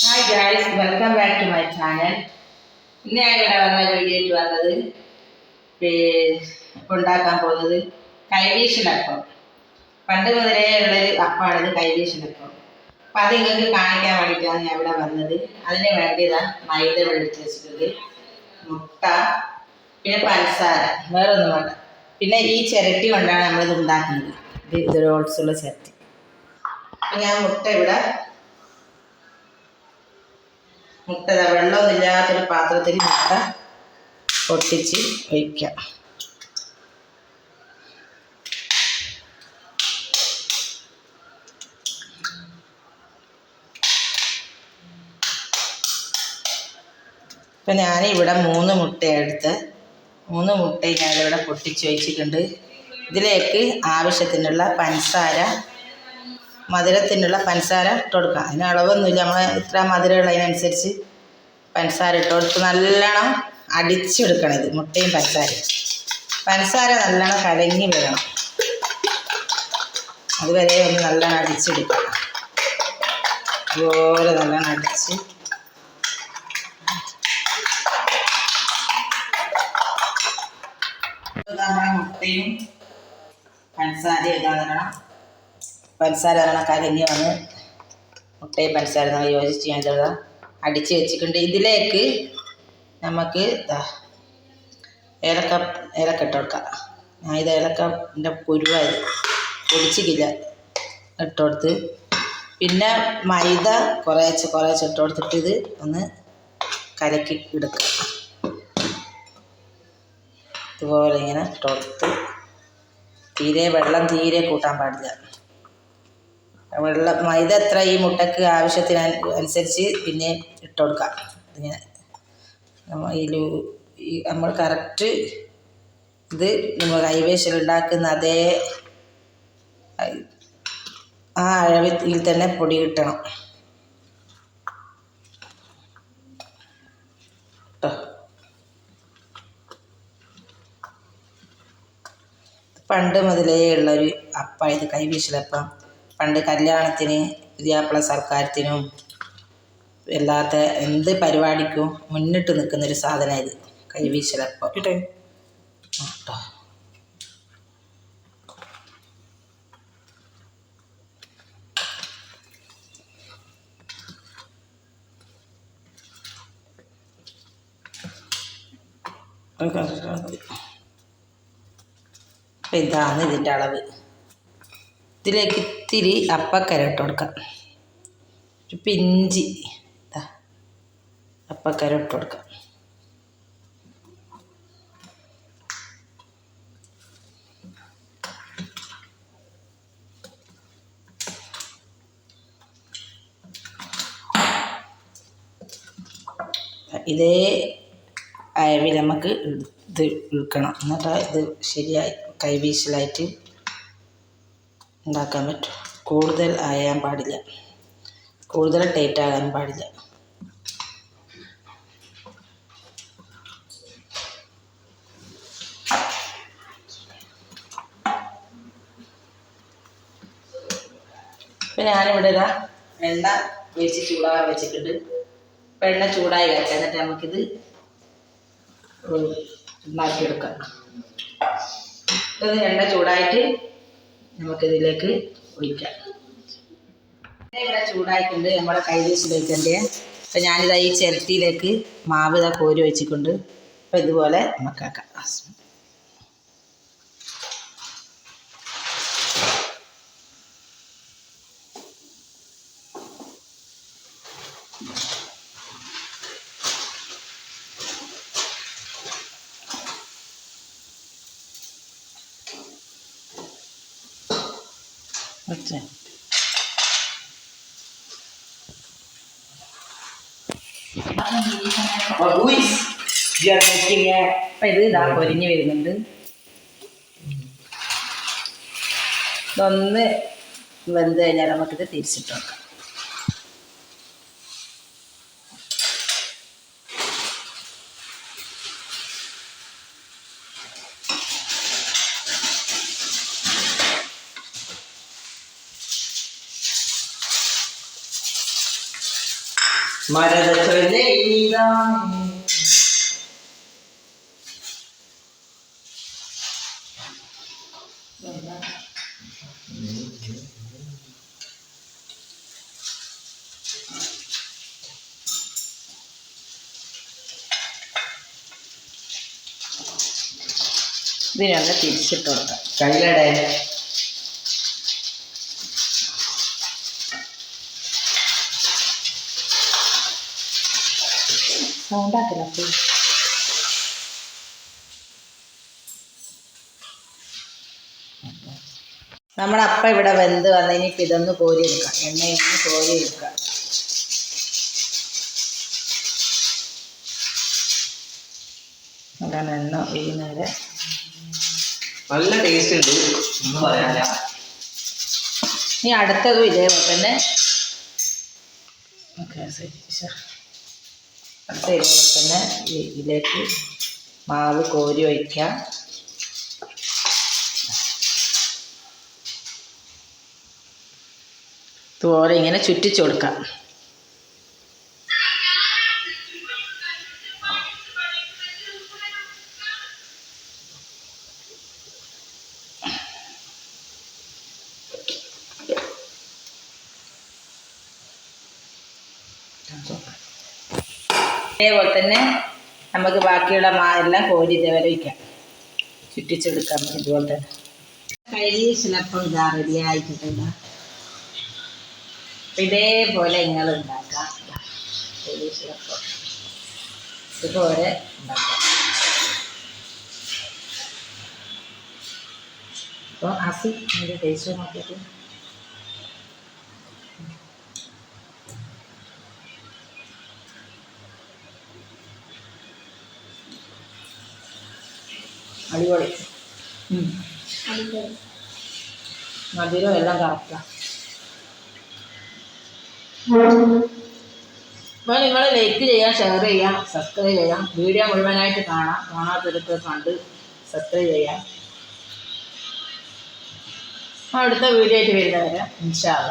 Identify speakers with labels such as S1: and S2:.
S1: Hi guys welcome back to my channel ഇന്ന് ഞാൻ ഇവിടെ വന്ന വീഡിയോയിൽ വന്നത് ഉണ്ടാക്കാൻ പോകുന്നത് കൈവീശലപ്പം പണ്ട് മുതലേ ഉള്ളൊരു അപ്പമാണിത് കൈവീശലപ്പം അപ്പം. അത് നിങ്ങൾക്ക് കാണിക്കാൻ വേണ്ടിയിട്ടാണ് ഞാൻ ഇവിടെ വന്നത്. അതിന് വേണ്ടിയതാണ് മൈദ വെളിച്ച് വെച്ചിട്ടുണ്ട് മുട്ട പിന്നെ പഞ്ചസാര വേറെ ഒന്നും വേണ്ട. പിന്നെ ഈ ചിരട്ടി കൊണ്ടാണ് നമ്മളിത് ഉണ്ടാക്കുന്നത്. ഇത് ഇതൊരു ഓൾസുള്ള ചിരട്ടി. ഞാൻ മുട്ട ഇവിടെ മുട്ട വെള്ളമൊന്നുമില്ലാത്തൊരു പാത്രത്തിൽ മുട്ട പൊട്ടിച്ച് ഒഴിക്കാം ഇപ്പം ഞാനിവിടെ മൂന്ന് മുട്ട എടുത്ത് മൂന്ന് മുട്ടയും ഞാനിവിടെ പൊട്ടിച്ച് വെച്ചിട്ടുണ്ട്. ഇതിലേക്ക് ആവശ്യത്തിനുള്ള പഞ്ചസാര മധുരത്തിനുള്ള പഞ്ചസാര ഇട്ട് കൊടുക്കാം അതിന് അളവൊന്നുമില്ല. നമ്മൾ ഇത്ര മധുരമുള്ളതിനനുസരിച്ച് പഞ്ചസാര ഇട്ട് കൊടുത്ത് നല്ലോണം അടിച്ചെടുക്കണം ഇത്. മുട്ടയും പഞ്ചസാരയും. പഞ്ചസാര നല്ലോണം കലങ്ങി വരണം. അതുവരെ ഒന്ന് നല്ലോണം അടിച്ചെടുക്കണം. അതുപോലെ നല്ലോണം അടിച്ച്. നമ്മുടെ മുട്ടയും പഞ്ചസാരയും ഇതാ തരണം പഞ്ചസാര തരണം കലങ്ങി വന്ന് മുട്ടയും പഞ്ചസാര യോജിച്ച് ഞാൻ ഇതാ അടിച്ച് വെച്ചിട്ടുണ്ട്. ഇതിലേക്ക് നമുക്ക് ഇതാ ഏലക്ക ഏലക്ക ഇട്ട് കൊടുക്കാം. ഞാൻ ഇത് ഏലക്കന്റെ കുരുവായത് പൊടിച്ചിട്ടില്ല. ഇട്ട് പിന്നെ മൈദ കുറേശ്ശെ കുറേശ്ശെ ഇട്ട് കൊടുത്തിട്ട് ഇത് ഒന്ന് കലക്കി എടുക്കുക ഇതുപോലെ ഇങ്ങനെ ഇട്ട് കൊടുത്ത്. തീരെ വെള്ളം തീരെ കൂട്ടാൻ പാടില്ല. വെള്ളം മൈദ എത്ര ഈ മുട്ടക്ക് ആവശ്യത്തിന് അനുസരിച്ച് പിന്നെ ഇട്ട് കൊടുക്കാം. ഇങ്ങനെ ഇതിൽ ഈ നമ്മൾ കറക്റ്റ് ഇത് നമ്മൾ കൈവേശൽ ഉണ്ടാക്കുന്ന അതേ ആ അഴവിൽ തന്നെ പൊടി കിട്ടണം. കേട്ടോ പണ്ട് മുതലേ ഉള്ളൊരു അപ്പം ഇത് കൈവീശലപ്പം. പണ്ട് കല്യാണത്തിന് പുതിയാപ്പിള സർക്കാരത്തിനും അല്ലാത്ത എന്ത് പരിപാടിക്കും മുന്നിട്ട് നിൽക്കുന്നൊരു സാധനം ഇത് കൈവീശലപ്പം കേട്ടോ ഇതാണ് ഇതിന്റെ അളവ്. ഇതിലേക്ക് ഇത്തിരി അപ്പക്കര ഇട്ട് കൊടുക്കാം. ഒരു പിഞ്ചി. അപ്പക്കര ഇട്ട് കൊടുക്കാം. ഇതേ അയവിൽ നമുക്ക് ഇത് ഇഴുക്കണം എന്നിട്ട് ഇത് ശരിയായി കൈവീശലായിട്ട് ഉണ്ടാക്കാൻ പറ്റും. കൂടുതൽ ആയാൻ പാടില്ല. കൂടുതൽ ടൈറ്റ് ആകാൻ പാടില്ല. ഇപ്പം ഞാനിവിടെ ഇതാ എണ്ണ വെച്ച് ചൂടാകാൻ വെച്ചിട്ടുണ്ട്. ഇപ്പം എണ്ണ ചൂടായി വരട്ടെ എന്നിട്ട് നമുക്കിത് ഉണ്ടാക്കിയെടുക്കാം ഇപ്പം എണ്ണ ചൂടായിട്ട് നമുക്കിതിലേക്ക് ഒഴിക്കാം. ഇവിടെ ചൂടായിട്ടുണ്ട് നമ്മുടെ കൈവീശിലേക്കന്റെ അപ്പം ഞാനിതാ ഈ ചിരട്ടിയിലേക്ക് മാവ് ഇതാ കോരി വെച്ചിട്ടുണ്ട് അപ്പം ഇതുപോലെ നമുക്കാക്കാം.
S2: A
S1: അപ്പം ഇത് ഇതാ പൊരിഞ്ഞ് വരുന്നുണ്ട്. ഇതൊന്ന് വെന്ത് കഴിഞ്ഞാൽ നമുക്കിത് തിരിച്ചിട്ട് വെക്കാം.
S2: മരത ചൊല്ലിതാണ്
S1: ഇതിനൊന്ന് തിരിച്ചിട്ട് കൊടുക്കാം
S2: കയ്യിലടെ.
S1: സൗണ്ടാക്കില്ല അപ്പോൾ നമ്മുടെ അപ്പം ഇവിടെ വെന്ത് വന്ന് ഇനിയിപ്പോൾ ഇതൊന്ന് കോരി എടുക്കാം. എണ്ണയിൽ നിന്ന് കോരി എടുക്കാം. അതാണ് എണ്ണ ഒഴിയുന്നത്
S2: നല്ല ടേസ്റ്റ് ഉണ്ട്. ഒന്നും പറയാനില്ല.
S1: ഇനി അടുത്തതും ഇതേപോലെ തന്നെ. ഓക്കെ ശരി ശരി. അടുത്ത ഇതേപോലെ തന്നെ ഇതിലേക്ക് മാവ് കോരി ഒഴിക്കാം. ഇതുപോലെ ഇങ്ങനെ ചുറ്റിച്ചു കൊടുക്കാം. അതേപോലെ തന്നെ നമുക്ക് ബാക്കിയുള്ള മാ എല്ലാം കോരി വയ്ക്കാം. ചുറ്റിച്ചെടുക്കാം ഇതുപോലെ തന്നെ കഴുകി ചിലപ്പോൾ ഇതാ റെഡി ആയിട്ടുണ്ട് ഇതേപോലെ നിങ്ങൾ ഉണ്ടാക്കാം. കഴുകി ചിലപ്പോൾ ഇതുപോലെ ഉണ്ടാക്കാം. അപ്പോൾ അസി ടേസ്റ്റ് നോക്കിയിട്ട്. അടിപൊളി. മധുരം എല്ലാം കറക്റ്റാണ് അപ്പോൾ നിങ്ങൾ ലൈക്ക് ചെയ്യാം ഷെയർ ചെയ്യാം സബ്സ്ക്രൈബ് ചെയ്യാം. വീഡിയോ മുഴുവനായിട്ട് കാണാം. കാണാത്തൊരുത്ത് കണ്ട് സബ്സ്ക്രൈബ് ചെയ്യാം. അടുത്ത വീഡിയോ ആയിട്ട് വരുന്നവരെ ഇൻഷാല്ല